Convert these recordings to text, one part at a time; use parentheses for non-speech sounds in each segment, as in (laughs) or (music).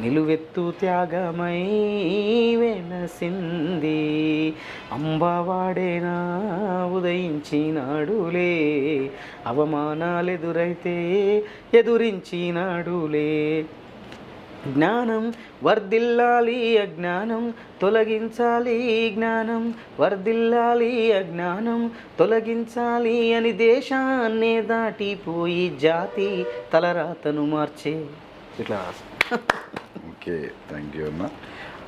నిలువెత్తు త్యాగమై వెలసింది అంబవాడేనా ఉదయించినాడులే. అవమానాలెదురైతే ఎదురించినాడులే. జ్ఞానం వర్ధిల్లాలి అజ్ఞానం తొలగించాలి జ్ఞానం. వర్ధిల్లాలి అజ్ఞానం తొలగించాలి అని దేశాన్నే దాటిపోయి జాతి తలరాతను మార్చే. ఇట్లా ఓకే థ్యాంక్ యూ అన్న.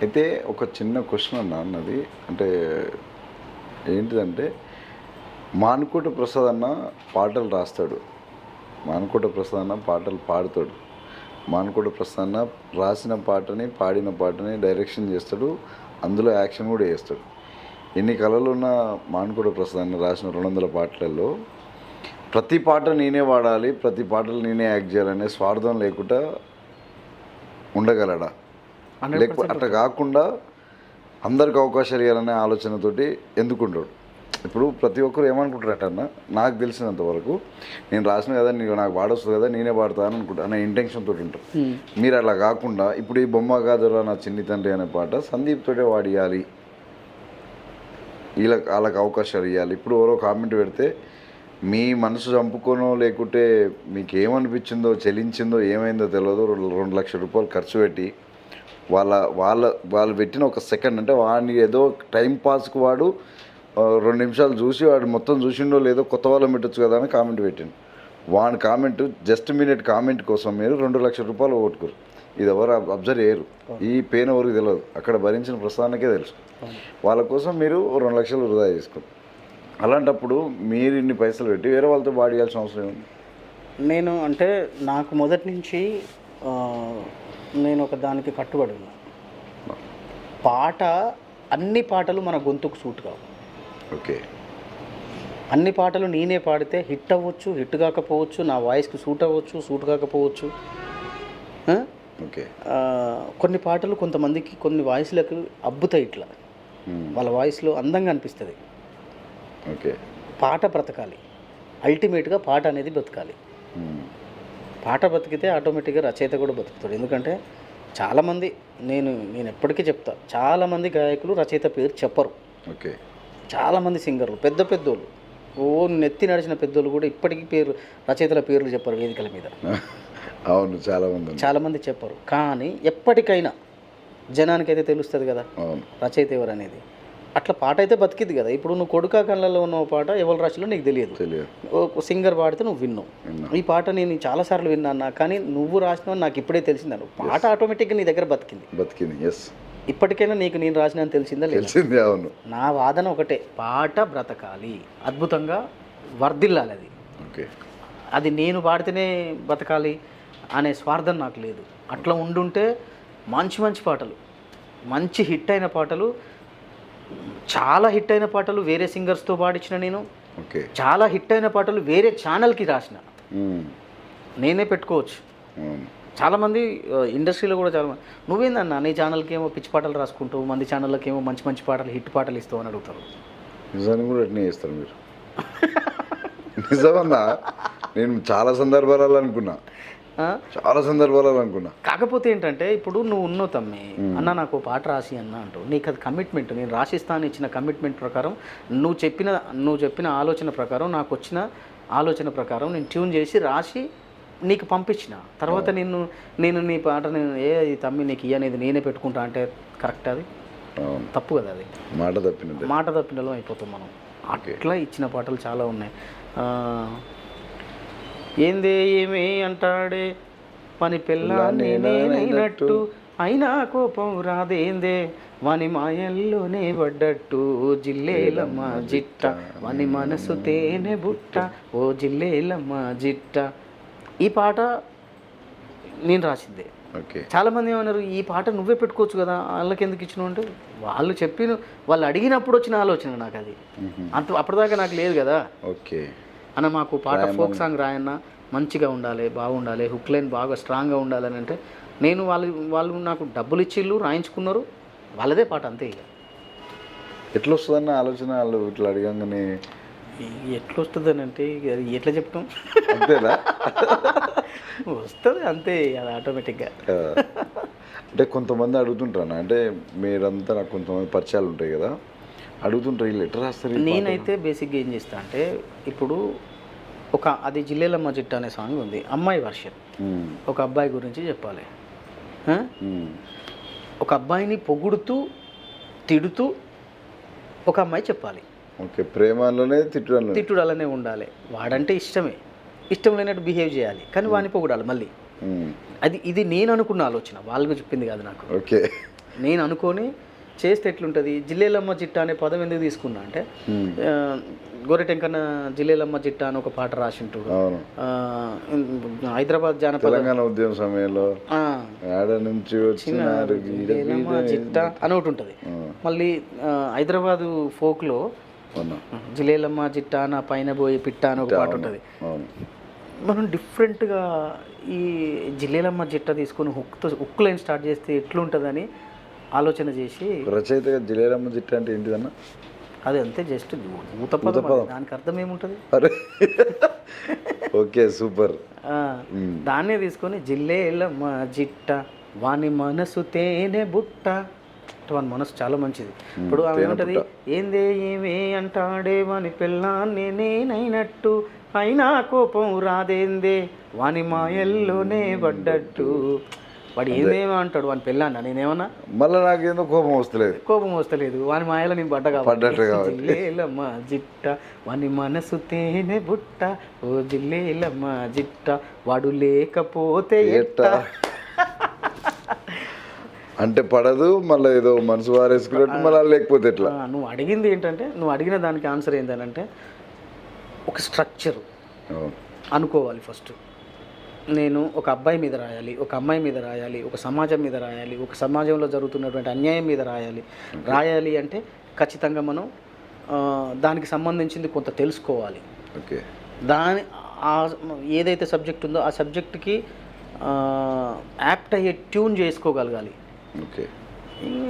అయితే ఒక చిన్న క్వశ్చన్ అన్న అన్నది అంటే ఏంటిదంటే మానుకోట ప్రసాద్ అన్న పాటలు రాస్తాడు. మానుకోట ప్రసాద్ అన్న పాటలు పాడుతాడు. మానుకోట ప్రసాద్ అన్న రాసిన పాటని పాడిన పాటని డైరెక్షన్ చేస్తాడు. అందులో యాక్షన్ కూడా చేస్తాడు. ఎన్ని కళలు ఉన్న మానుకోట ప్రసాద్ అన్న రాసిన రెండు వందల పాటలలో ప్రతి పాట నేనే వాడాలి ప్రతి పాటలు నేనే యాక్ట్ చేయాలనే స్వార్థం లేకుండా ఉండగలడా? 100% లేకపోతే అట్లా కాకుండా అందరికి అవకాశాలు ఇవ్వాలనే ఆలోచనతోటి ఎందుకుంటాడు ఇప్పుడు ప్రతి ఒక్కరు ఏమనుకుంటారట అన్న? నాకు తెలిసినంత వరకు నేను రాసిన కదా నీకు నాకు పాడొస్తుంది కదా నేనే పాడతాను అనుకుంటా అనే ఇంటెన్షన్ తోటి ఉంటారు. మీరు అలా కాకుండా ఇప్పుడు ఈ బొమ్మ కాదురా నా చిన్ని తండ్రి అనే పాట సందీప్ తోటే వాడియాలి. వీళ్ళకి వాళ్ళకి అవకాశాలు ఇవ్వాలి ఇప్పుడు ఎవరో కామెంట్ పెడితే మీ మనసు చంపుకోనో లేకుంటే మీకు ఏమనిపించిందో చెలించిందో ఏమైందో తెలియదు రెండు లక్షల రూపాయలు ఖర్చు పెట్టి వాళ్ళ వాళ్ళ వాళ్ళు పెట్టిన ఒక సెకండ్ అంటే వాడిని ఏదో టైం పాస్కి వాడు రెండు నిమిషాలు చూసి వాడు మొత్తం చూసిండో లేదో కొత్త వాళ్ళని పెట్టచ్చు కదా అని కామెంట్ పెట్టాను వాని కామెంట్ జస్ట్ మినిట్ కామెంట్ కోసం మీరు రెండు లక్షల రూపాయలు ఓట్టుకోరు ఇది ఎవరు అబ్జర్వ్ చేయరు. ఈ పెయిన్ ఎవరికి తెలియదు అక్కడ భరించిన ప్రస్థానికే తెలుసు. వాళ్ళ కోసం మీరు రెండు లక్షలు వృధా చేసుకోరు అలాంటప్పుడు మీరు ఇన్ని పైసలు పెట్టి వేరే వాళ్ళతో బాడీ చేయాల్సిన అవసరం ఏముంది? నేను అంటే నాకు మొదటి నుంచి నేను ఒక దానికి కట్టుబడి ఉన్నా. పాట అన్ని పాటలు మన గొంతుకు సూట్ కావు. ఓకే. అన్ని పాటలు నేనే పాడితే హిట్ అవ్వచ్చు హిట్ కాకపోవచ్చు నా వాయిస్కి సూట్ అవ్వచ్చు సూట్ కాకపోవచ్చు? ఓకే. కొన్ని పాటలు కొంతమందికి కొన్ని వాయిస్లకు అబ్బుతాయి ఇట్లా. వాళ్ళ వాయిస్లో అందంగా అనిపిస్తుంది. ఓకే. పాట బ్రతకాలి. అల్టిమేట్గా పాట అనేది బ్రతకాలి. పాట బతికితే ఆటోమేటిక్గా రచయిత కూడా బతుకుతాడు ఎందుకంటే చాలామంది నేను నేను ఎప్పటికీ చెప్తా చాలామంది గాయకులు రచయిత పేరు చెప్పరు. ఓకే. చాలామంది సింగర్లు పెద్ద పెద్దోళ్ళు ఓ నెత్తి నడిచిన పెద్దోళ్ళు కూడా ఇప్పటికీ పేరు రచయితల పేర్లు చెప్పరు వేదికల మీద. (laughs) అవును చాలా మంది ఉన్నారు. చాలామంది చెప్పరు. కానీ ఎప్పటికైనా జనానికైతే తెలుస్తుంది కదా రచయిత ఎవరు అనేది అట్లా పాట అయితే బతికింది కదా. ఇప్పుడు నువ్వు కొడుకా కళ్ళలో ఉన్న పాట ఎవరు రాసిలో నీకు తెలియదు. తెలియదు. ఓ సింగర్ పాడితే నువ్వు విన్నావు. విన్నా. ఈ పాట నేను చాలాసార్లు విన్నాను కానీ నువ్వు రాసినావు నాకు ఇప్పుడే తెలిసిందను పాట ఆటోమేటిక్గా నీ దగ్గర బతికింది. బతికింది. ఎస్ ఇప్పటికైనా నీకు నేను రాసిన అని తెలిసిందా తెలిసింది అవును. నా వాదన ఒకటే పాట బ్రతకాలి. అద్భుతంగా వర్ధిల్లాలి అది. ఓకే. అది నేను పాడితేనే బతకాలి అనే స్వార్థం నాకు లేదు. అట్లా ఉండుంటే మంచి మంచి పాటలు మంచి హిట్ అయిన పాటలు చాలా హిట్ అయిన పాటలు వేరే సింగర్స్తో పాడించిన నేను. ఓకే. చాలా హిట్ అయిన పాటలు వేరే ఛానల్కి రాసిన. నేనే పెట్టుకోవచ్చు. చాలామంది ఇండస్ట్రీలో కూడా చాలా మంది నువ్వేందన్నా నీ ఛానల్కి ఏమో పిచ్చి పాటలు రాసుకుంటావు మంది ఛానళ్ళకి ఏమో మంచి మంచి పాటలు హిట్ పాటలు ఇస్తావు అని అడుగుతారు. నిజాన్ని కూడా అట్నే చేస్తారు మీరు. (laughs) నిజమన్నా? నేను చాలా సందర్భాలలో అనుకున్నా? చాలా సందర్భాలలో అనుకున్నా. కాకపోతే ఏంటంటే ఇప్పుడు నువ్వు ఉన్నావు తమ్మి. అన్న నాకు పాట రాసి అన్న అంటావు. నీకు అది కమిట్మెంట్ నేను రాసిస్తాను ఇచ్చిన కమిట్మెంట్ ప్రకారం. నువ్వు చెప్పిన నువ్వు చెప్పిన ఆలోచన ప్రకారం నాకు వచ్చిన ఆలోచన ప్రకారం నేను ట్యూన్ చేసి రాసి నీకు పంపించిన. తర్వాత నిన్ను నేను నీ పాట నేను ఏ తమ్మి నీకు ఇయ్యనేది నేనే పెట్టుకుంటా అంటే కరెక్ట్ అది? తప్పు కదా అది? మాట తప్పినట్టే మాట తప్పినలో అయిపోతాం మనం. అట్లా ఇచ్చిన పాటలు చాలా ఉన్నాయి. ఏందే ఏమి అంటాడే? పని నేనైనట్టు అయినా కోపం రాదేందే? వాని మాయల్లోనే పడ్డట్టు జిల్లేలమ్మ జిట్ట. వాని మనసు తేనె బుట్ట ఓ జిల్లేలమ్మ జిట్ట. ఈ పాట నేను రాసిందే ఓకే. చాలామంది ఏమన్నారు ఈ పాట నువ్వే పెట్టుకోవచ్చు కదా వాళ్ళకి ఎందుకు ఇచ్చినావు? అంటే వాళ్ళు చెప్పిన వాళ్ళు అడిగినప్పుడు వచ్చిన ఆలోచన నాకు అది. అంత అప్పటిదాకా నాకు లేదు కదా. ఓకే. అన్న మాకు పాట ఫోక్ సాంగ్ రాయన్న మంచిగా ఉండాలి బాగుండాలి హుక్ లైన్ బాగా స్ట్రాంగ్గా ఉండాలి అని అంటే నేను వాళ్ళు వాళ్ళు నాకు డబ్బులు ఇచ్చిళ్ళు రాయించుకున్నారు వాళ్ళదే పాట అంతే ఇక. ఎట్లా వస్తుందన్న ఆలోచన? వాళ్ళు ఇట్లా అడగంగానే ఎట్లా వస్తుంది అని అంటే ఎట్లా చెప్తాం? అంతేనా? వస్తుంది అంతే అది ఆటోమేటిక్గా. అంటే కొంతమంది అడుగుతుంటాను అంటే మీరంతా నాకు కొంతమంది పరిచయాలు ఉంటాయి కదా అడుగుతుంటారు వీళ్ళు ఎట్లా రాస్తారు? నేనైతే బేసిక్గా ఏం చేస్తా అంటే ఇప్పుడు ఒక అది జిల్లేలమ్మ జిట్ట అనే సాంగ్ ఉంది అమ్మాయి వర్షన్. ఒక అబ్బాయి గురించి చెప్పాలి. ఒక అబ్బాయిని పొగుడుతూ తిడుతూ ఒక అమ్మాయి చెప్పాలి. ఓకే ప్రేమలోనే తిట్టడంలో తిట్టుడు అలానే ఉండాలి. వాడంటే ఇష్టమే. ఇష్టం లేనట్టు బిహేవ్ చేయాలి కానీ వాడిని పొగుడాలి మళ్ళీ. అది ఇది నేను అనుకున్న ఆలోచన వాళ్ళకు చెప్పింది కాదు నాకు. ఓకే. నేను అనుకొని చేస్తే ఎట్లుంటుంది? జిల్లేలమ్మ జిట్ట అనే పదం ఎందుకు తీసుకున్నా అంటే ఆ, గోరెటెంకన్న జిల్లేలమ్మ జిట్ట అని ఒక పాట ఆ, హైదరాబాద్ జానపద ఉద్యమ సమయంలో నుంచి. జిట్ట అని ఒకటి ఉంటుంది. మళ్ళీ హైదరాబాదు ఫోక్లో జిలేలమ్మ జిట్ట నా పైన పోయి పిట్ట అని ఒక పాట ఉంటుంది. మనం డిఫరెంట్గా ఈ జిల్లేలమ్మ జిట్ట తీసుకొని హుక్తో హుక్ లైన్ స్టార్ట్ చేస్తే ఎట్లుంటుందని ఆలోచన చేసి రచయితగా జిలేరమ్మ జిట్ట అంటే ఏంటిదన్న? అది అంతే జస్ట్ ఊత పదం అది. దానికి అర్థం ఏముంటుంది? Okay super. ఆ, దాన్నే తీసుకొని జిల్లేలమ్మ జిట్ట వాని మనసు తేనె బుట్ట. వాని మనసు చాలా మంచిది. ఇప్పుడు ఆమె ఏమంటది? ఏందే ఏమే అంటాడే వాని పిల్లాన్ని నేనైనట్టు. అయినా కోపం రాదేందే? వాని మాయల్లోనే పడ్డట్టు. వాడు ఏందేమో అంటాడు వాని పిల్లాన్న నేనేమన్నా? మళ్ళీ నాకేందో కోపం వస్తలేదు. కోపం వస్తలేదు. వాని మాయలో నేను పడ్డ పడ్డట్టు. జిల్లేలమ్మ జిట్ట వాని మనసు తేనె బుట్ట ఓ జిల్లేలమ్మ జిట్ట వాడు లేకపోతే ఎట్ట? అంటే పడదు మళ్ళీ ఏదో మనసు వారేసుకున్నట్టు మళ్ళీ లేకపోతే ఎట్లా? నువ్వు అడిగింది ఏంటంటే నువ్వు అడిగిన దానికి ఆన్సర్ ఏంటంటే ఒక స్ట్రక్చర్ అనుకోవాలి ఫస్ట్. నేను ఒక అబ్బాయి మీద రాయాలి ఒక అమ్మాయి మీద రాయాలి ఒక సమాజం మీద రాయాలి ఒక సమాజంలో జరుగుతున్నటువంటి అన్యాయం మీద రాయాలి. రాయాలి అంటే ఖచ్చితంగా మనం దానికి సంబంధించింది కొంత తెలుసుకోవాలి. ఓకే. దాని ఆ ఏదైతే సబ్జెక్ట్ ఉందో ఆ సబ్జెక్ట్కి యాప్ట్ అయ్యే ట్యూన్ చేసుకోగలగాలి. ఓకే.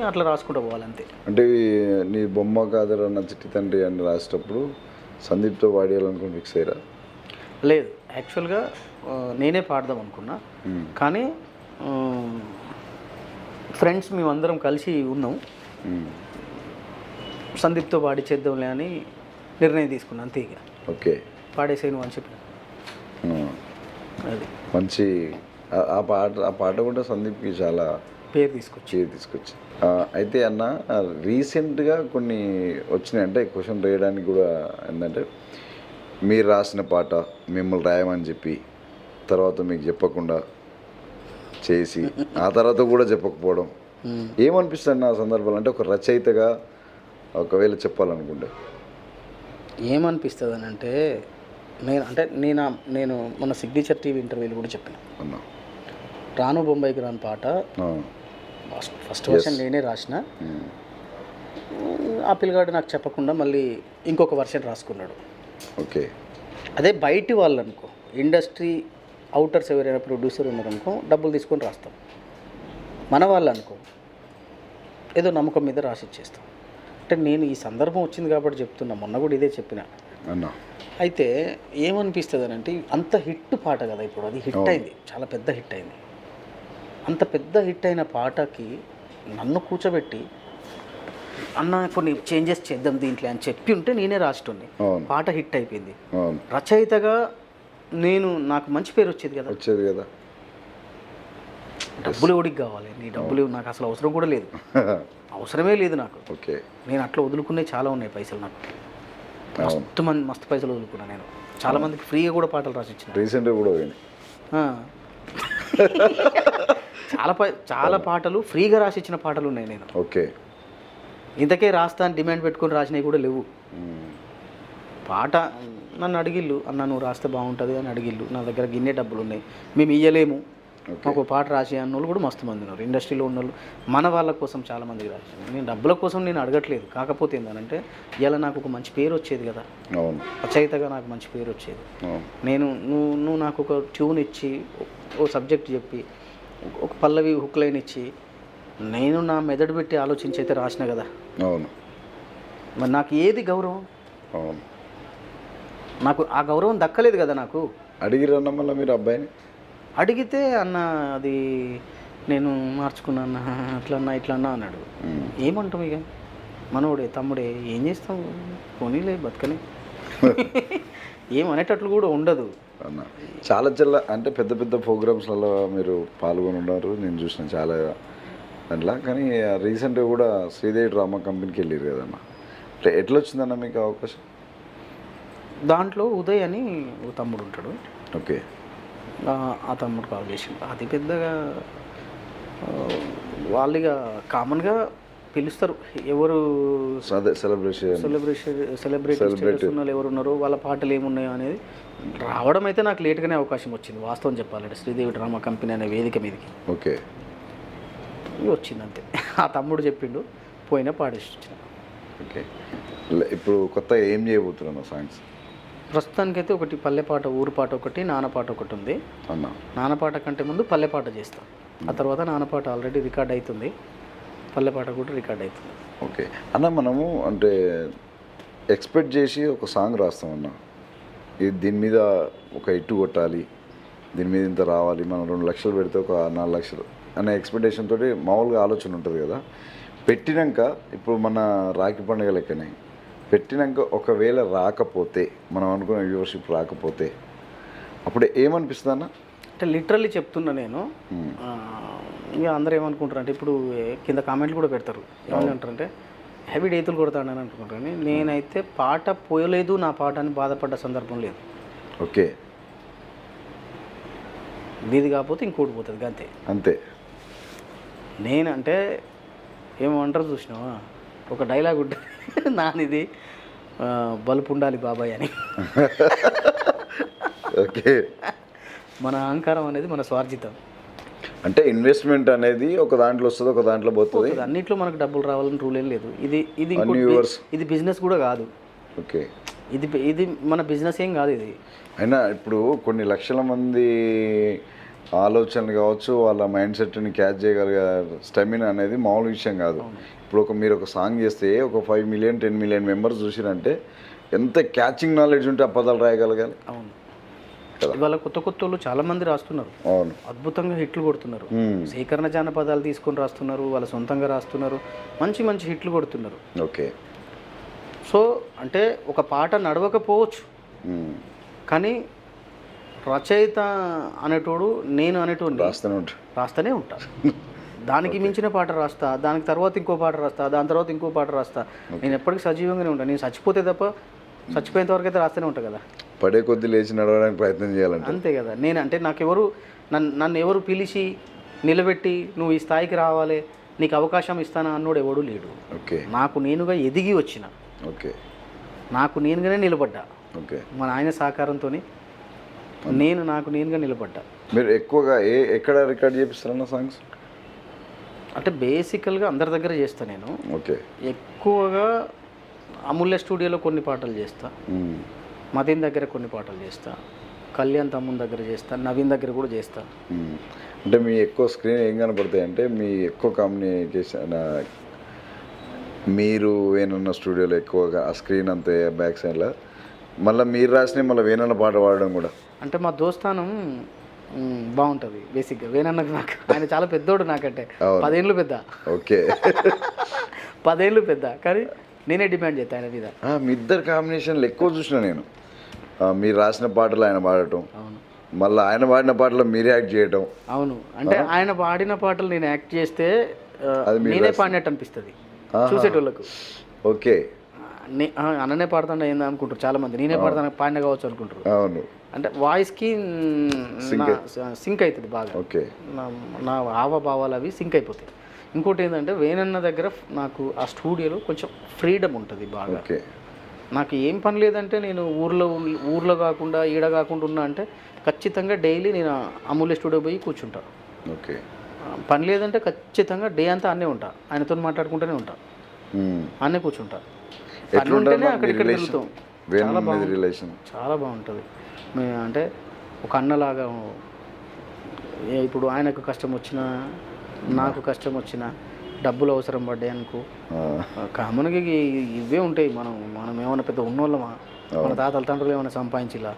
అట్లా రాసుకుంటూ పోవాలి అంతే. అంటే నీ బొమ్మ కాదరా నా చిట్టి తండ్రి అని రాసేటప్పుడు సందీప్తో పాడేయాలనుకుని ఫిక్స్ అయ్యారా? లేదు. యాక్చువల్గా నేనే పాడదాం అనుకున్నా. కానీ ఫ్రెండ్స్ మేమందరం కలిసి ఉన్నాం. సందీప్తో పాడి చేద్దాంలే అని నిర్ణయం తీసుకున్నాను అంతే ఇక. ఓకే. పాడేసేను అని చెప్పి. అది. మంచి ఆ- పాట ఆ పాట కూడా సందీప్కి చాలా పేరు తీసుకొచ్చి. చేయి తీసుకొచ్చి. అయితే అన్న రీసెంట్గా కొన్ని వచ్చినాయి. అంటే క్వశ్చన్ వేయడానికి కూడా ఏంటంటే మీరు రాసిన పాట మిమ్మల్ని రాయమని చెప్పి తర్వాత మీకు చెప్పకుండా చేసి ఆ తర్వాత కూడా చెప్పకపోవడం. ఏమనిపిస్తుంది ఆ సందర్భాలు? అంటే ఒక రచయితగా ఒకవేళ చెప్పాలనుకుంటే. ఏమనిపిస్తుంది అని అంటే నేను అంటే నేను నేను మన సిగ్నేచర్ టీవీ ఇంటర్వ్యూలో కూడా చెప్పిన. రాను బొంబాయికి రాని పాట ఫస్ట్ వర్షన్ నేనే రాసిన. ఉమ్, ఆ పిల్లగాడు నాకు చెప్పకుండా మళ్ళీ ఇంకొక వర్షన్ రాసుకున్నాడు. ఓకే. అదే బయటి వాళ్ళు అనుకో ఇండస్ట్రీ అవుటర్స్ ఎవరైనా ప్రొడ్యూసర్ ఉన్నారనుకో డబ్బులు తీసుకొని రాస్తాం. మన వాళ్ళు అనుకో ఏదో నమ్మకం మీద రాసి ఇచ్చేస్తాం. అంటే నేను ఈ సందర్భం వచ్చింది కాబట్టి చెప్తున్నా మొన్న కూడా ఇదే చెప్పిన. అన్న. అయితే ఏమనిపిస్తుంది అని అంటే అంత హిట్ పాట కదా ఇప్పుడు అది హిట్ అయింది చాలా పెద్ద హిట్ అయింది. అంత పెద్ద హిట్ అయిన పాటకి నన్ను కూర్చోబెట్టి అన్న కొన్ని చేంజెస్ చేద్దాం దీంట్లో అని చెప్పి ఉంటే నేనే అవును. పాట హిట్ అయిపోయింది. రచయితగా నేను నాకు మంచి పేరు వచ్చేది కదా. వచ్చేది కదా. డబ్బులు ఎవడికి కావాలి? నీ డబ్బులు నాకు అసలు అవసరం కూడా లేదు. (laughs) అవసరమే లేదు నాకు. ఓకే. నేను అట్లా వదులుకునే చాలా ఉన్నాయి పైసలు నాకు. మస్తు మంది మస్తు పైసలు వదులుకున్నా నేను. చాలా మందికి ఫ్రీగా కూడా పాటలు రాసిచ్చిన. రీసెంట్గా కూడా. (laughs) చాలా చాలా పాటలు ఫ్రీగా రాసిచ్చిన పాటలు ఉన్నాయి నేను. ఓకే. ఇంతకే రాస్తా అని డిమాండ్ పెట్టుకొని రాసినవి కూడా లేవు. పాట నన్ను అడిగిల్లు అన్న నువ్వు రాస్తే బాగుంటుంది అని అడిగిల్లు. నా దగ్గర గిన్నె డబ్బులు ఉన్నాయి. మేము ఇయ్యలేము. మాకు పాట రాసి అన్న వాళ్ళు కూడా మస్తు మంది ఉన్నారు. ఇండస్ట్రీలో ఉన్న వాళ్ళు మన వాళ్ళ కోసం చాలా మందికి నేను డబ్బుల కోసం నేను అడగట్లేదు. కాకపోతే ఏంటంటే ఇలా నాకు ఒక మంచి పేరు వచ్చేది కదా. రచయితగా నాకు మంచి పేరు వచ్చేది. నేను నువ్వు నువ్వు నాకు ఒక ట్యూన్ ఇచ్చి ఓ సబ్జెక్ట్ చెప్పి ఒక పల్లవి హుక్ లైన్ ఇచ్చి నేను నా మెదడు పెట్టి ఆలోచించి అయితే రాసిన కదా. అవును. మరి నాకు ఏది గౌరవం? అవును. నాకు ఆ గౌరవం దక్కలేదు కదా నాకు. అడిగిరన్న మళ్ళీ మీరు అబ్బాయిని? అడిగితే అన్న అది నేను మార్చుకున్నా అన్న అట్లా అన్నా ఇట్లా అన్నా అన్నాడు. ఏమంటాం ఇక? మనోడే తమ్ముడే ఏం చేస్తాం పోనీలే బతకని (laughs) ఏం అనేటట్లు కూడా ఉండదు. అన్న చాలా చాలా అంటే పెద్ద పెద్ద ప్రోగ్రామ్స్లలో మీరు పాల్గొని ఉన్నారు నేను చూసిన చాలా దాంట్లో కానీ రీసెంట్గా కూడా శ్రీదేవి డ్రామా కంపెనీకి వెళ్ళారు కదన్న అంటే ఎట్లా వచ్చిందన్న మీకు అవకాశం? దాంట్లో ఉదయ్ అని ఒక తమ్ముడు ఉంటాడు. ఓకే. ఆ తమ్ముడు కాల్ చేసిండు. అది పెద్దగా ఆ, వాళ్ళు ఇక కామన్గా పిలుస్తారు. ఎవరు సెలబ్రేషన్. సెలబ్రేషన్ సెలబ్రేట్ వాళ్ళు ఎవరు ఉన్నారో వాళ్ళ పాటలు ఏమున్నాయో అనేది రావడం అయితే నాకు లేట్గానే అవకాశం వచ్చింది. వాస్తవం చెప్పాలంటే శ్రీదేవి డ్రామా కంపెనీ అనే వేదిక మీదకి. ఓకే. వచ్చింది అంతే ఆ తమ్ముడు చెప్పిండు పోయినా పాడేసి వచ్చిన ఓకే ఇప్పుడు కొత్తగా ఏం చేయబోతున్నాను సాంగ్స్? ప్రస్తుతానికైతే ఒకటి పల్లె పాట ఊరు పాట ఒకటి నాన్న పాట ఒకటి ఉంది. అన్న నాన్న పాట కంటే ముందు పల్లె పాట చేస్తాం. ఆ తర్వాత నాన్న పాట ఆల్రెడీ రికార్డ్ అవుతుంది పల్లె పాట కూడా రికార్డ్ అవుతుంది ఓకే. అన్న మనము అంటే ఎక్స్పెక్ట్ చేసి ఒక సాంగ్ రాస్తామన్న ఇది దీని మీద ఒక ఇట్టు కొట్టాలి దీని మీద ఇంత రావాలి మనం రెండు లక్షలు పెడితే ఒక నాలుగు లక్షలు. అనే ఎక్స్పెక్టేషన్ తోటి మామూలుగా ఆలోచన ఉంటుంది కదా. పెట్టినాక ఇప్పుడు మన రాఖీ పండుగ లెక్కనే పెట్టినాక ఒకవేళ రాకపోతే మనం అనుకున్న వ్యూవర్షిప్ రాకపోతే అప్పుడు ఏమనిపిస్తుంది అన్న? అంటే లిటరల్లీ చెప్తున్నా నేను. ఇక అందరూ ఏమనుకుంటారు అంటే ఇప్పుడు కింద కామెంట్లు కూడా పెడతారు. ఏమని అంటారంటే హెవీ డేతులు కొడతాడని అనుకుంటారు. కానీ నేనైతే పాట పోయలేదు నా పాట అని బాధపడ్డ సందర్భం లేదు. ఓకే. వీధి కాకపోతే ఇంకోటి పోతుంది అంతే అంతే. నేను అంటే ఏమంటారు చూసినావా? ఒక డైలాగ్ ఉంటుంది (laughs) నానిది బలుపు ఉండాలి బాబాయ్ అని. ఓకే. మన అహంకారం అనేది మన స్వార్జితం అంటే ఇన్వెస్ట్మెంట్ అనేది ఒక దాంట్లో వస్తుంది ఒక దాంట్లో పోతుంది. అన్నిట్లో మనకు డబ్బులు రావాలని రూల్ ఏం లేదు. ఇది ఇది. ఇది బిజినెస్ కూడా కాదు. ఓకే. ఇది ఇది మన బిజినెస్ ఏం కాదు ఇది. అయినా ఇప్పుడు కొన్ని లక్షల మంది ఆలోచనలు కావచ్చు వాళ్ళ మైండ్ సెట్ని క్యాచ్ చేయగలిగే స్టెమినా అనేది మామూలు విషయం కాదు. ఇప్పుడు ఒక మీరు ఒక సాంగ్ చేస్తే ఒక five million ten million members చూసిరంటే ఎంత క్యాచింగ్ నాలెడ్జ్ ఉంటే ఆ పదాలు రాయగలగాలి? అవును. ఇవాళ కొత్త కొత్త వాళ్ళు చాలా మంది రాస్తున్నారు. అవును. అద్భుతంగా హిట్లు కొడుతున్నారు. సేకరణ జానపదాలు తీసుకొని రాస్తున్నారు వాళ్ళ సొంతంగా రాస్తున్నారు మంచి మంచి హిట్లు కొడుతున్నారు. ఓకే. సో అంటే ఒక పాట నడవకపోవచ్చు. కానీ రచయిత అనేటోడు నేను అనేటోడు రాస్తూనే ఉంటా రాస్తూనే ఉంటా (laughs) దానికి మించిన పాట రాస్తా దానికి తర్వాత ఇంకో పాట రాస్తా దాని తర్వాత ఇంకో పాట రాస్తా. నేను ఎప్పటికీ సజీవంగానే ఉంటాను. నేను చచ్చిపోతే తప్ప చచ్చిపోయేంత వరకు అయితే రాస్తూనే ఉంటా కదా. పడే కొద్దీ లేచి నడవడానికి ప్రయత్నం చేయాలంటే అంతే కదా. నేను అంటే నాకు ఎవరు నన్ను నన్ను ఎవరు పిలిచి నిలబెట్టి నువ్వు ఈ స్థాయికి రావాలి నీకు అవకాశం ఇస్తానా అన్నోడు ఎవడు లేడు. ఓకే. నాకు నేనుగా ఎదిగి వచ్చిన. ఓకే. నాకు నేనుగానే నిలబడ్డా. ఓకే. మన ఆయన సహకారంతో నేను నాకు నేనుగా నిలబడ్డా. మీరు ఎక్కువగా ఏ ఎక్కడ రికార్డ్ చేపిస్తారన్న సాంగ్స్? అంటే బేసికల్గా అందరి దగ్గర చేస్తా నేను. ఓకే. ఎక్కువగా అమూల్య స్టూడియోలో కొన్ని పాటలు చేస్తా. మదీన్ దగ్గర కొన్ని పాటలు చేస్తా. కళ్యాణ్ తమ్ముని దగ్గర చేస్తా. నవీన్ దగ్గర కూడా చేస్తా. అంటే మీ ఎక్కువ స్క్రీన్ ఏం కనపడతాయి అంటే మీ ఎక్కువ కమ్యూనికేషన్ మీరు వేణన్న స్టూడియోలో ఎక్కువగా ఆ స్క్రీన్ అంతే బ్యాక్ సైడ్లో. మళ్ళీ మీరు రాసిన మళ్ళీ వేణన్న పాట పాడడం కూడా. అంటే మా దోస్తానం బాగుంటుంది బేసిక్గా వేనన్నకు నాకు ఆయన చాలా పెద్దోడు నాకంటే. పదేళ్ళు పెద్ద. ఓకే. (laughs) పదేళ్ళు పెద్ద. కానీ నేనే డిమాండ్ చేస్తాను ఆయన మీద. మీ ఇద్దరు కాంబినేషన్లు ఎక్కువ చూసిన నేను. మీరు రాసిన పాటలు ఆయన పాడటం. అవును. మళ్ళీ ఆయన పాడిన పాటలు మీరే యాక్ట్ చేయటం. అవును. అంటే ఆయన పాడిన పాటలు నేను యాక్ట్ చేస్తే నేనే పాడినట్టు అనిపిస్తుంది. చూసేటోళ్ళకు. ఓకే. అన్ననే పాడుతుండ ఏందా అనుకుంటారు చాలా మంది నేనే పాడతాను పాడిన కావచ్చు అనుకుంటారు. అవును. అంటే వాయిస్కి సింక్ అవుతుంది బాగా. ఓకే. నా హావభావాలు అవి సింక్ అయిపోతాయి. ఇంకోటి ఏంటంటే వేనన్న దగ్గర నాకు ఆ స్టూడియోలో కొంచెం ఫ్రీడమ్ ఉంటుంది బాగా. నాకు ఏం పని లేదంటే నేను ఊర్లో ఊర్లో కాకుండా ఈడ కాకుండా ఉన్నా అంటే ఖచ్చితంగా డైలీ నేను అమూల్య స్టూడియో పోయి కూర్చుంటా. ఓకే. పని లేదంటే ఖచ్చితంగా డే అంతా అన్నే ఉంటా. ఆయనతో మాట్లాడుకుంటూనే ఉంటా. అన్నే కూర్చుంటా. పని ఉంటేనే తిరుగుతాం వేణు మీద రిలేషన్ చాలా బాగుంటుంది. మే- అంటే ఒక అన్నలాగా ఇప్పుడు ఆయనకు కష్టం వచ్చినా నాకు కష్టం వచ్చినా డబ్బులు అవసరం పడ్డాయి అనుకో. కామన్గా ఇవే ఉంటాయి. మనం మనం ఏమైనా పెద్ద ఉన్నోళ్ళమా? మన తాతల తండ్రులు ఏమైనా సంపాదించిలా.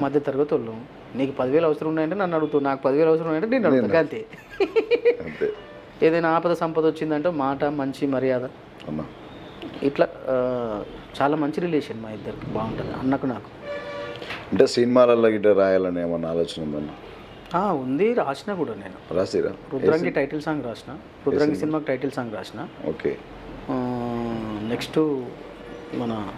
మధ్య తరగతి వాళ్ళు. నీకు పదివేలు అవసరం ఉన్నాయంటే నన్ను అడుగుతావు. నాకు పదివేలు అవసరం ఉన్నాయంటే నేను అడుగుతా అంతే. ఏదైనా ఆపద సంపద వచ్చిందంటే మాట మంచి మర్యాద. ఇట్లా చాలా మంచి రిలేషన్ మా ఇద్దరికి. బాగుంటుంది. అన్నకు నాకు. అంటే సినిమాలలో గిట్ట రాయాలని ఏమన్నా ఆలోచన ఉందన్న ఉంది. రాసిన కూడా నేను. రాసిరా? రుద్రంగి టైటిల్ సాంగ్ రాసిన. రుద్రంగి సినిమాకి టైటిల్ సాంగ్ రాసిన. ఓకే. నెక్స్ట్ మన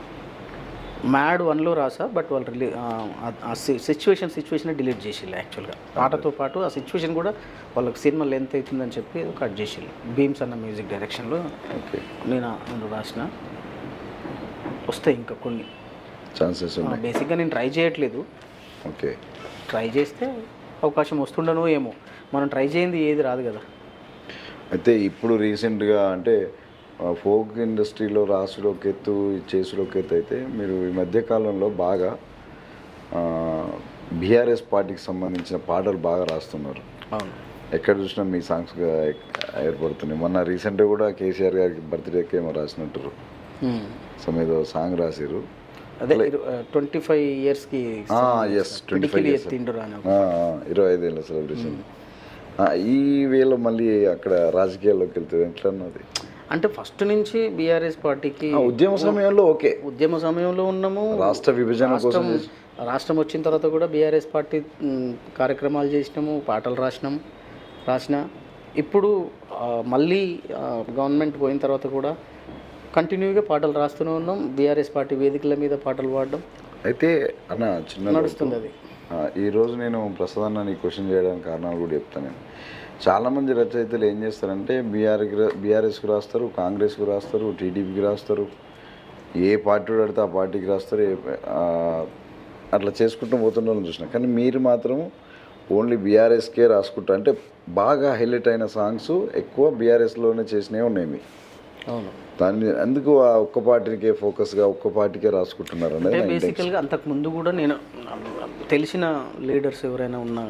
మ్యాడ్ వన్లో రాసా బట్ వాళ్ళు రిలీ ఆ సిచ్యువేషన్ సిచ్యువేషన్ డిలీట్ చేసిల్లు యాక్చువల్గా. పాటతో పాటు ఆ సిచ్యువేషన్ కూడా వాళ్ళకి సినిమా లెంత్ అవుతుందని చెప్పి కట్ చేసిల్లు భీమ్స్ అన్న మ్యూజిక్ డైరెక్షన్లో నేను అందులో రాసిన. వస్తాయి ఇంకా కొన్ని. ఛాన్సెస్ బేసిక్గా నేను ట్రై చేయట్లేదు. ఓకే. ట్రై చేస్తే అవకాశం వస్తుండనో ఏమో. మనం ట్రై చేయింది ఏది రాదు కదా. అయితే ఇప్పుడు రీసెంట్గా అంటే ఫోక్ ఇండస్ట్రీలో రాసుడు ఒక ఎత్తు చేసుడు ఒక ఎత్తు అయితే మీరు ఈ మధ్య కాలంలో బాగా బీఆర్ఎస్ పార్టీకి సంబంధించిన పాటలు బాగా రాస్తున్నారు. ఎక్కడ చూసినా మీ సాంగ్స్ ఏర్పడుతున్నాయి. మొన్న రీసెంట్గా కూడా కేసీఆర్ గారికి బర్త్డేకి ఏమో రాసినట్టు. సో మీద సాంగ్ రాసిరు అదే ట్వంటీ ఫైవ్ ఇయర్స్కి ఎస్ ట్వంటీ ఫైవ్ ఇయర్స్. ఇరవై ఐదేళ్ళ సెలబ్రేషన్ ఈ వేళ మళ్ళీ అక్కడ రాజకీయాల్లోకి వెళ్తుంది ఎట్లా అన్నది అంటే ఫస్ట్ నుంచి బీఆర్ఎస్ పార్టీకి ఉద్యమ సమయంలో ఓకే. ఉద్యమ సమయంలో ఉన్నాము. రాష్ట్ర విభజన కోసం రాష్ట్రం వచ్చిన తర్వాత కూడా బీఆర్ఎస్ పార్టీ కార్యక్రమాలు చేసినాము పాటలు రాసినాం రాసిన. ఇప్పుడు మళ్ళీ గవర్నమెంట్ పోయిన తర్వాత కూడా కంటిన్యూగా పాటలు రాస్తూనే ఉన్నాం. బీఆర్ఎస్ పార్టీ వేదికల మీద పాటలు పాడడం అయితే అన్న చిన్న నడుస్తుంది అది. ఆ, ఈ రోజు నేను ప్రసాద్ నీ క్వశ్చన్ చేయడానికి కారణాలు కూడా చెప్తాను నేను. చాలామంది రచయితలు ఏం చేస్తారంటే బీఆర్కి బీఆర్ఎస్కి రాస్తారు కాంగ్రెస్కి రాస్తారు టీడీపీకి రాస్తారు. ఏ పార్టీ పడితే ఆ పార్టీకి రాస్తారు ఏ అట్లా చేసుకుంటూ పోతున్న చూసిన. కానీ మీరు మాత్రం ఓన్లీ బీఆర్ఎస్కే రాసుకుంటారు అంటే బాగా హైలైట్ అయిన సాంగ్స్ ఎక్కువ బీఆర్ఎస్లోనే చేసినవి ఉన్నాయి మీ. అవును. దాని మీద ఎందుకు ఆ ఒక్క పార్టీకే ఫోకస్గా ఒక్క పార్టీకే రాసుకుంటున్నారు అనేది. బేసికల్గా అంతకు ముందు కూడా నేను తెలిసిన లీడర్స్ ఎవరైనా ఉన్నా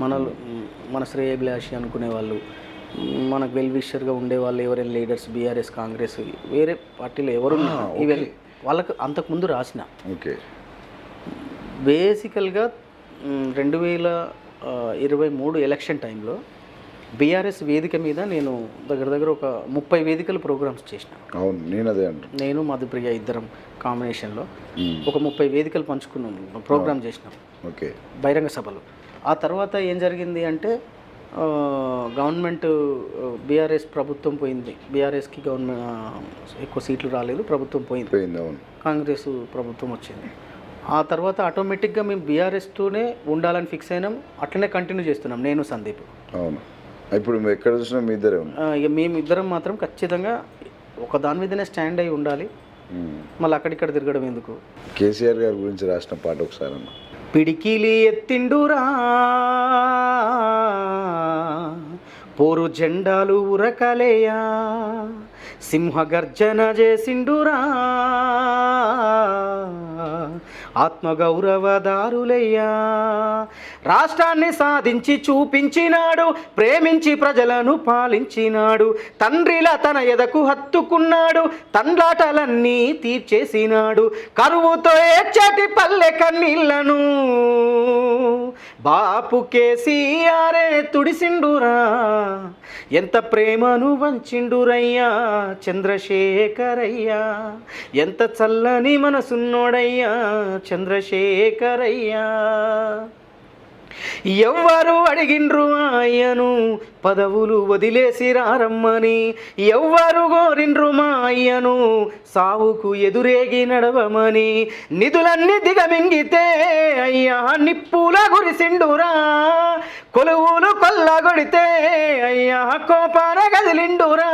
మన మన శ్రేయభిలాషి అనుకునే వాళ్ళు మనకు వెల్ విషర్గా ఉండే వాళ్ళు ఎవరైనా లీడర్స్ బీఆర్ఎస్ కాంగ్రెస్ వేరే పార్టీలో ఎవరు ఈవెన్ వాళ్ళకు అంతకుముందు రాసిన. ఓకే. బేసికల్గా రెండు వేల ఇరవై మూడు ఎలక్షన్ టైంలో బీఆర్ఎస్ వేదిక మీద నేను దగ్గర దగ్గర ఒక ముప్పై వేదికలు ప్రోగ్రామ్స్ చేసిన. అవును నేను అదే నేను మధుప్రియ ఇద్దరం కాంబినేషన్లో ఒక ముప్పై వేదికలు పంచుకున్నాం ప్రోగ్రామ్ చేసినాం. ఓకే. బహిరంగ సభలు. ఆ తర్వాత ఏం జరిగింది అంటే గవర్నమెంట్ బీఆర్ఎస్ ప్రభుత్వం పోయింది. బీఆర్ఎస్కి గవర్నమెంట్ ఎక్కువ సీట్లు రాలేదు ప్రభుత్వం పోయింది. పోయింది అవును. కాంగ్రెస్ ప్రభుత్వం వచ్చింది. ఆ తర్వాత ఆటోమేటిక్గా మేము బీఆర్ఎస్తోనే ఉండాలని ఫిక్స్ అయినాం. అట్లనే కంటిన్యూ చేస్తున్నాం. నేను సందీప్. అవును. ఇప్పుడు ఎక్కడ చూసినా మీ ఇద్దరే ఇక మేము ఇద్దరం మాత్రం ఖచ్చితంగా ఒక దాని మీదనే స్టాండ్ అయి ఉండాలి. మళ్ళీ అక్కడిక్కడ తిరగడం ఎందుకు? కేసీఆర్ గారి గురించి రాసిన పాట ఒకసారి అన్న. పిడికిలి ఎత్తిండురా. పోరు జెండాలు ఉరకలేయా సింహగర్జన చేసిండురా. ఆత్మగౌరవదారులయ్యా రాష్ట్రాన్ని సాధించి చూపించినాడు ప్రేమించి ప్రజలను పాలించినాడు తండ్రిల తన ఎదకు హత్తుకున్నాడు తండ్లాటలన్నీ తీర్చేసినాడు కరువుతో ఏచ్చటి పల్లె కన్నీళ్ళను. బాపు కేసీఆరే తుడిసిండురా. ఎంత ప్రేమను వంచిండురయ్యా చంద్రశేఖరయ్యా. ఎంత చల్లని మనసున్నోడయ్యా చంద్రశేఖరయ్యా. ఎవ్వరు అడిగిండ్రు ఆయను పదవులు వదిలేసి రారమ్మని. ఎవ్వరు గోరిండ్రు మా అయ్యను సావుకు ఎదురేగి నడవమని. నిధులన్నీ దిగమింగితే అయ్యా నిప్పుల గురిసిండురా కొలువులు కొల్లగొడితే అయ్యా కోపాన గదిలిండురా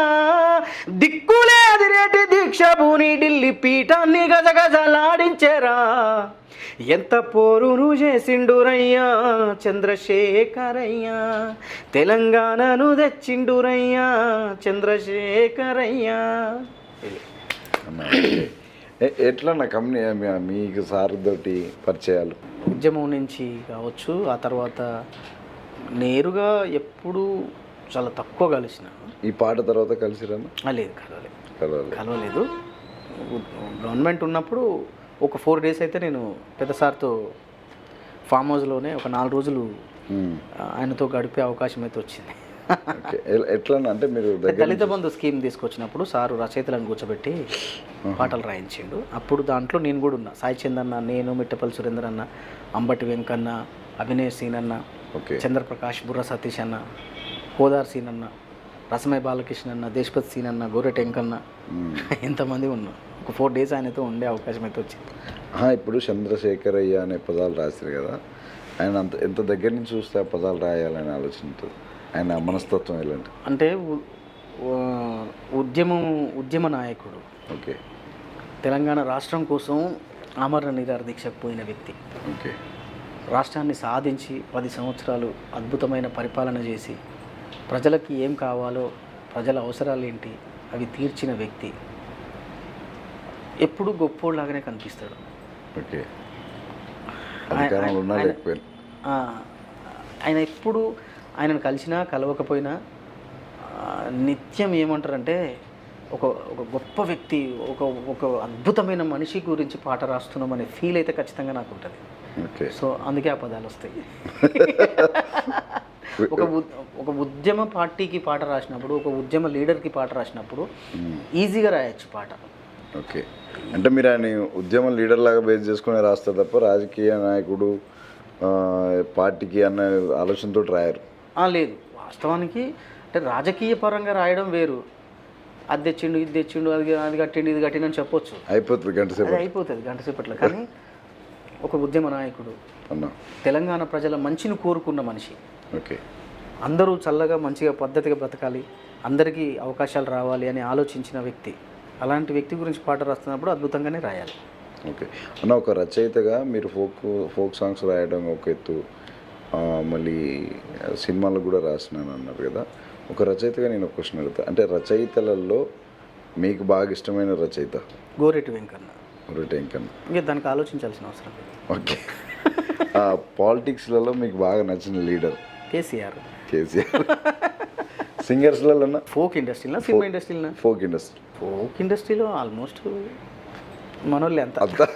దిక్కులే అదిరేటి దీక్ష భూని ఢిల్లీ పీఠాన్ని గజగజలాడించేరా ఎంత పోరును చేసిండురయ్యా? చంద్రశేఖరయ్యా. తెలంగాణను తెచ్చిండురయ్యా? చంద్రశేఖరయ్యా. ఎట్లా నా కంపెనీ మీకు సార్ తోటి పరిచయాలు? ఉద్యమం నుంచి కావచ్చు ఆ తర్వాత నేరుగా ఎప్పుడు చాలా తక్కువ కలిసిన. ఈ పాట తర్వాత కలిసిరన్న ఆ, లేదు కలవలేదు కలవాలి. కలవలేదు. గవర్నమెంట్ ఉన్నప్పుడు ఒక ఫోర్ డేస్ అయితే నేను పెద్ద సార్తో ఫామ్ హౌస్లోనే ఒక నాలుగు రోజులు ఆయనతో గడిపే అవకాశం అయితే వచ్చింది. ఎట్లా అంటే మీరు దళిత బంధు స్కీమ్ తీసుకొచ్చినప్పుడు సారు రచయితలను కూర్చోబెట్టి పాటలు రాయించిండు. అప్పుడు దాంట్లో నేను కూడా ఉన్నా. సాయి చంద్ అన్న నేను మిట్టపల్లి సురేందర్ అన్న అంబటి వెంకన్న అభినయ్ సీన్ అన్న ఓకే. చంద్రప్రకాష్ బుర్ర సతీష్ అన్న హోదార్ సీన్ అన్న రసమయ బాలకృష్ణ అన్న దేశపతి సీన్ అన్న గోరెట్ వెంకన్న మ్మ్. (laughs) ఎంతమంది ఉన్నాం. ఒక ఫోర్ డేస్ ఆయనతో ఉండే అవకాశం అయితే వచ్చింది. ఇప్పుడు చంద్రశేఖరయ్య అనే పదాలు రాశారు కదా. ఆయన అంత ఎంత దగ్గర నుంచి చూస్తే ఆ పదాలు రాయాలని ఆలోచన ఉంటుంది ఆయన మనస్తత్వం ఎలాంటి? అంటే ఉద్యమం ఉద్యమ నాయకుడు. ఓకే. తెలంగాణ రాష్ట్రం కోసం ఆమరణ నిరాహార దీక్షకు పోయిన వ్యక్తి. ఓకే. రాష్ట్రాన్ని సాధించి పది సంవత్సరాలు అద్భుతమైన పరిపాలన చేసి ప్రజలకి ఏం కావాలో ప్రజల అవసరాలు ఏంటి అవి తీర్చిన వ్యక్తి. ఎప్పుడు గొప్పోళ్ళలాగానే కనిపిస్తాడు. ఓకే. ఆయన- ఎప్పుడు ఆయనను కలిసినా కలవకపోయినా నిత్యం ఏమంటారంటే ఒక ఒక గొప్ప వ్యక్తి ఒక ఒక అద్భుతమైన మనిషి గురించి పాట రాస్తున్నాం అనే ఫీల్ అయితే ఖచ్చితంగా నాకు ఉంటుంది. సో అందుకే ఆ పదాలు వస్తాయి. (laughs) ఒక ఒక ఉద్యమ పార్టీకి పాట రాసినప్పుడు ఒక ఉద్యమ లీడర్కి పాట రాసినప్పుడు. ఈజీగా రాయొచ్చు పాట. ఓకే. అంటే మీరు ఆయన ఉద్యమం లీడర్ లాగా బేస్ చేసుకుని రాస్తారు తప్ప రాజకీయ నాయకుడు పార్టీకి అన్న ఆలోచనతో రాయరు. లేదు. వాస్తవానికి అంటే రాజకీయ పరంగా రాయడం వేరు. అది తెచ్చిండు ఇది తెచ్చిండు అది అది కట్టిండు ఇది కట్టిండు అని చెప్పొచ్చు. అయిపోతుంది గంట సేపు అయిపోతుంది గంట సేపట్లో. కానీ ఒక ఉద్యమ నాయకుడు అన్నా. తెలంగాణ ప్రజల మంచిని కోరుకున్న మనిషి. ఓకే. అందరూ చల్లగా మంచిగా పద్ధతిగా బ్రతకాలి. అందరికీ అవకాశాలు రావాలి అని ఆలోచించిన వ్యక్తి. అలాంటి వ్యక్తి గురించి పాట రాస్తున్నప్పుడు అద్భుతంగానే రాయాలి. ఓకే. అన్న ఒక రచయితగా మీరు ఫోక్ ఫోక్ సాంగ్స్ రాయడం ఒక ఎత్తు. మళ్ళీ సినిమాలు కూడా రాసినాను అన్నారు కదా. ఒక రచయితగా నేను ఒక క్వశ్చన్ అడుగుతా. అంటే రచయితలలో మీకు బాగా ఇష్టమైన రచయిత? గోరెటి వెంకన్న. టెంకన్ ఇంకా దానికి ఆలోచించాల్సిన అవసరం ఓకే. పాలిటిక్స్లలో మీకు బాగా నచ్చిన లీడర్? కేసీఆర్. కేసీఆర్. సింగర్స్లలో ఫోక్ ఇండస్ట్రీలో సినిమా ఇండస్ట్రీలో ఫోక్ ఇండస్ట్రీ. ఫోక్ ఇండస్ట్రీలో ఆల్మోస్ట్ మనోళ్ళు ఎంత అంతా.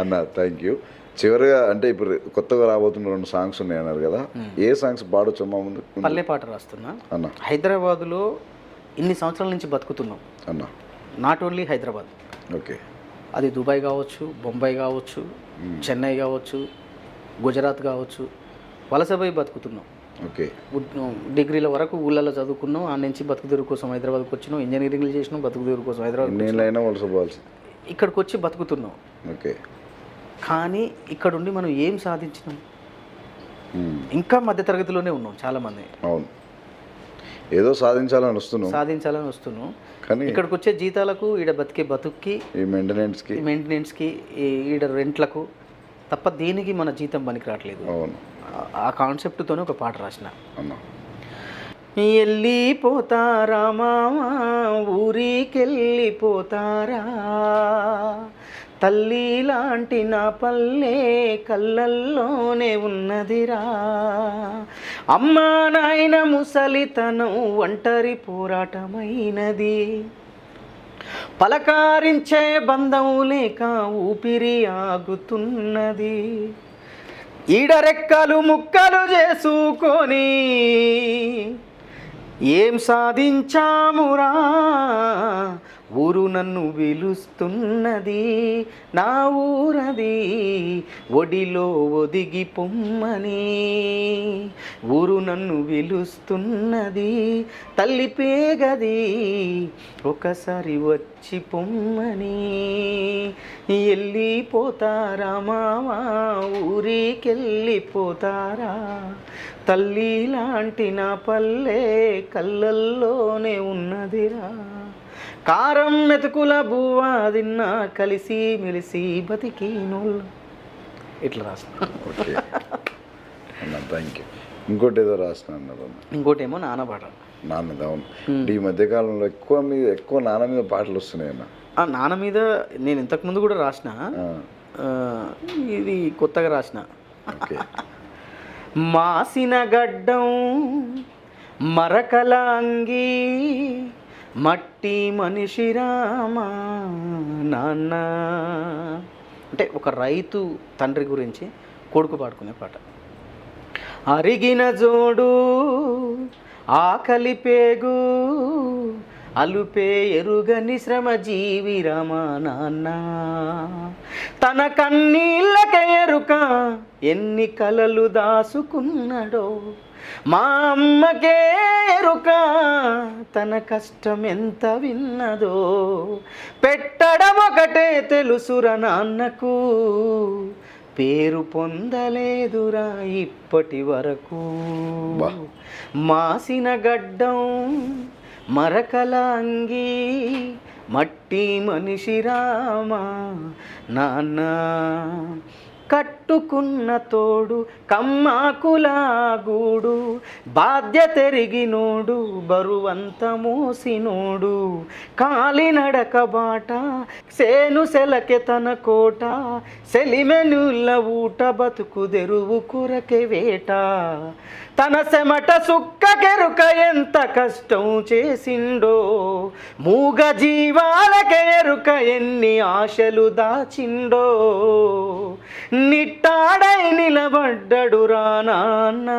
అన్న థ్యాంక్ యూ చివరిగా అంటే ఇప్పుడు కొత్తగా రాబోతున్న రెండు సాంగ్స్ ఉన్నాయి అన్నారు కదా ఏ సాంగ్స్ పాడొచ్చు ముందు పల్లె పాట రాస్తున్నా. అన్న. హైదరాబాదులో ఇన్ని సంవత్సరాల నుంచి బతుకుతున్నాం. అన్న. Not only Hyderabad. ఓకే. అది దుబాయ్ కావచ్చు బొంబాయి కావచ్చు చెన్నై కావచ్చు గుజరాత్ కావచ్చు వలసపోయి బతుకుతున్నాం. ఓకే. డిగ్రీల వరకు ఊళ్ళలో చదువుకున్నాం. ఆ నుంచి బతుకుదెరువు కోసం హైదరాబాద్కి వచ్చినాం. ఇంజనీరింగ్లు చేసినాం బతుకుదెరువు కోసం హైదరాబాద్ ఇక్కడికి వచ్చి బతుకుతున్నాం. ఓకే. కానీ ఇక్కడుండి మనం ఏం సాధించినాం. ఇంకా మధ్యతరగతిలోనే ఉన్నాం చాలామంది. అవును. ఏదో సాధించాలని వస్తున్నాం. సాధించాలని వస్తున్నాం. కానీ ఇక్కడికి వచ్చే జీతాలకు ఈడ బతికే బతుక్కి ఈ మెయింటెనెన్స్కి మెయింటెనెన్స్కి ఈడ రెంట్లకు తప్ప దేనికి మన జీతం పనికి రావట్లేదు అవును. ఆ- కాన్సెప్ట్తోనే ఒక పాట రాసిన. వెళ్ళిపోతారా మామా? ఊరికెళ్ళిపోతారా తల్లి లాంటి నా పల్లె కళ్ళల్లోనే ఉన్నదిరా. అమ్మా నాయన ముసలితనం ఒంటరి పోరాటమైనది. పలకారించే బంధం లేక ఊపిరి ఆగుతున్నది. ఈడరెక్కలు ముక్కలు చేసుకొని ఏం సాధించామురా? ఊరు నన్ను పిలుస్తున్నది నా ఊరది ఒడిలో ఒదిగి పొమ్మని. ఊరు నన్ను పిలుస్తున్నది తల్లి పేగది ఒకసారి వచ్చి పొమ్మని. వెళ్ళిపోతారా మావా ఊరికెళ్ళిపోతారా తల్లి లాంటి నా పల్లె కళ్ళల్లోనే ఉన్నదిరా. కారం మెతుకుల బువ్వా తిన్నా కలిసి మెలిసి బతికినోళ్ళు ఇట్లా రాసిన. థ్యాంక్ యూ ఇంకోటి ఏదో రాసిన ఇంకోటేమో నాన్న పాట. నాన్న అవును. ఈ మధ్యకాలంలో ఎక్కువ మీద ఎక్కువ నాన్న మీద పాటలు వస్తున్నాయి అన్న. ఆ నాన్న మీద నేను ఇంతకుముందు కూడా రాసిన. ఇది కొత్తగా రాసిన. మాసిన గడ్డం మరకల అంగి మట్టి మనిషి రామా నాన్న. అంటే ఒక రైతు తండ్రి గురించి కొడుకు పాడుకునే పాట. అరిగిన జోడు ఆకలి పేగు అలుపే ఎరుగని శ్రమ జీవి రమా నాన్న. తన కన్నీళ్ళక ఎరుక ఎన్ని కలలు దాసుకున్నాడో. మా అమ్మకే ఎరుక తన కష్టం ఎంత విన్నదో పెట్టడం ఒకటే తెలుసుర నాన్నకు. పేరు పొందలేదురా ఇప్పటి వరకు. మాసిన గడ్డం మరకల అంగి మట్టి మనిషి రామా నాన్న. కట్టుకున్న తోడు కమ్మాకులాగూడు బాధ్యతెరిగినోడు బరువంత మోసినోడు. కాలినడక బాట సేను సెలకె తన కోట సెలిమెనుల్ల ఊట బతుకు దెరువు కురకె వేట. తన సెమట సుక్క కెరుక ఎంత కష్టం చేసిండో మూగ జీవాలకే ఎన్ని ఆశలు దాచిండో. నిట్టాడై నిలబడ్డడు రానాన్న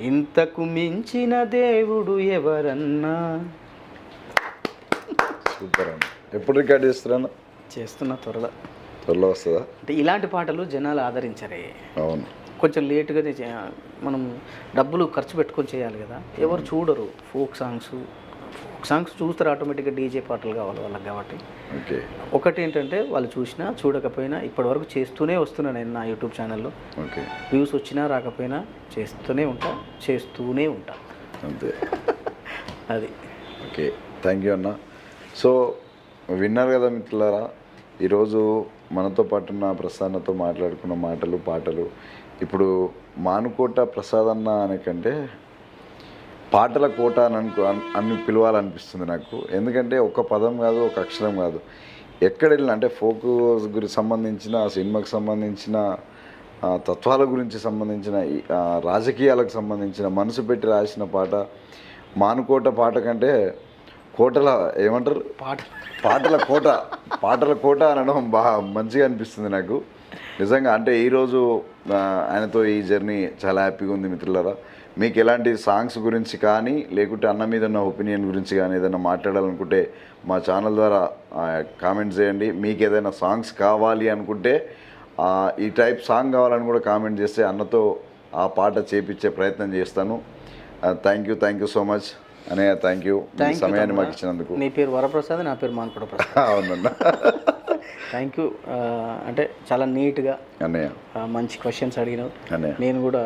ఇంతకు మించిన దేవుడు ఎవరన్నా? సూపర్ అన్న. ఎప్పుడు రికార్డ్ చేస్తారన్న చేస్తున్న త్వరలో. త్వరలో వస్తుందా? అంటే ఇలాంటి పాటలు జనాలు ఆదరించరే. అవును. కొంచెం లేటుగా మనం డబ్బులు ఖర్చు పెట్టుకొని చేయాలి కదా. ఎవరు చూడరు ఫోక్ సాంగ్స్. సాంగ్స్ చూస్తారు ఆటోమేటిక్గా డీజే పాటలు కావాలి వాళ్ళకి కాబట్టి. ఓకే. ఒకటి ఏంటంటే వాళ్ళు చూసినా చూడకపోయినా ఇప్పటివరకు చేస్తూనే వస్తున్నా నేను నా యూట్యూబ్ ఛానల్లో. ఓకే. వ్యూస్ వచ్చినా రాకపోయినా చేస్తూనే ఉంటా చేస్తూనే ఉంటా. అంతే. (laughs) అది. ఓకే. థ్యాంక్ యూ అన్న. సో విన్నారు కదా మిత్రులారా ఈరోజు మనతో పాటు ఉన్న ప్రసాన్నతో మాట్లాడుకున్న మాటలు పాటలు. ఇప్పుడు మానుకోట ప్రసాద్ అన్న అనే కంటే పాటల కోట అని అనుకో అన్- పిలవాలనిపిస్తుంది నాకు. ఎందుకంటే ఒక పదం కాదు ఒక అక్షరం కాదు. ఎక్కడ వెళ్ళినా అంటే ఫోక్ గురించి సంబంధించిన సినిమాకి సంబంధించిన తత్వాల గురించి సంబంధించిన రాజకీయాలకు సంబంధించిన మనసు పెట్టి రాసిన పాట మానుకోట పాట కంటే కోటల ఏమంటారు? పాట. పాటల కోట పాటల కోట అనడం బాగా మంచిగా అనిపిస్తుంది నాకు. నిజంగా అంటే ఈరోజు ఆయనతో ఈ జర్నీ చాలా హ్యాపీగా ఉంది మిత్రులారా. మీకు ఎలాంటి సాంగ్స్ గురించి కానీ లేకుంటే అన్న మీద ఉన్న ఒపీనియన్ గురించి కానీ ఏదైనా మాట్లాడాలనుకుంటే మా ఛానల్ ద్వారా కామెంట్ చేయండి. మీకు ఏదైనా సాంగ్స్ కావాలి అనుకుంటే ఈ టైప్ సాంగ్ కావాలని కూడా కామెంట్ చేస్తే అన్నతో ఆ పాట చేపించే ప్రయత్నం చేస్తాను. Thank you thank you so much అనయ్య థ్యాంక్ యూ మీ సమయాన్ని మాకు. ఇచ్చినందుకు. నీ పేరు వరప్రసాద్ నా పేరు మాన్పడ ప్రసాద్. అవునన్నా. థ్యాంక్ యూ అంటే చాలా నీట్గా అన్నయ్య మంచి క్వశ్చన్స్ అడిగినావు. నేను కూడా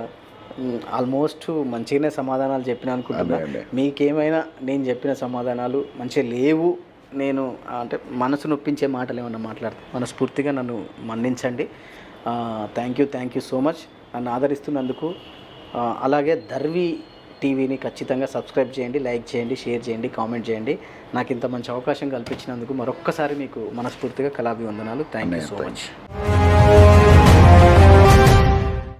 ఆల్మోస్ట్ మంచిగానే సమాధానాలు చెప్పిన అనుకుంటున్నా. మీకేమైనా నేను చెప్పిన సమాధానాలు మంచిగా లేవు నేను అంటే మనసు నొప్పించే మాటలు ఏమన్నా మాట్లాడతాను మనస్ఫూర్తిగా నన్ను మన్నించండి. Thank you thank you so much నన్ను ఆదరిస్తున్నందుకు అలాగే దర్వి టీవీని ఖచ్చితంగా సబ్స్క్రైబ్ చేయండి లైక్ చేయండి షేర్ చేయండి కామెంట్ చేయండి. నాకు ఇంత మంచి అవకాశం కల్పించినందుకు మరొక్కసారి మీకు మనస్ఫూర్తిగా కళాభివందనాలు. Thank you so much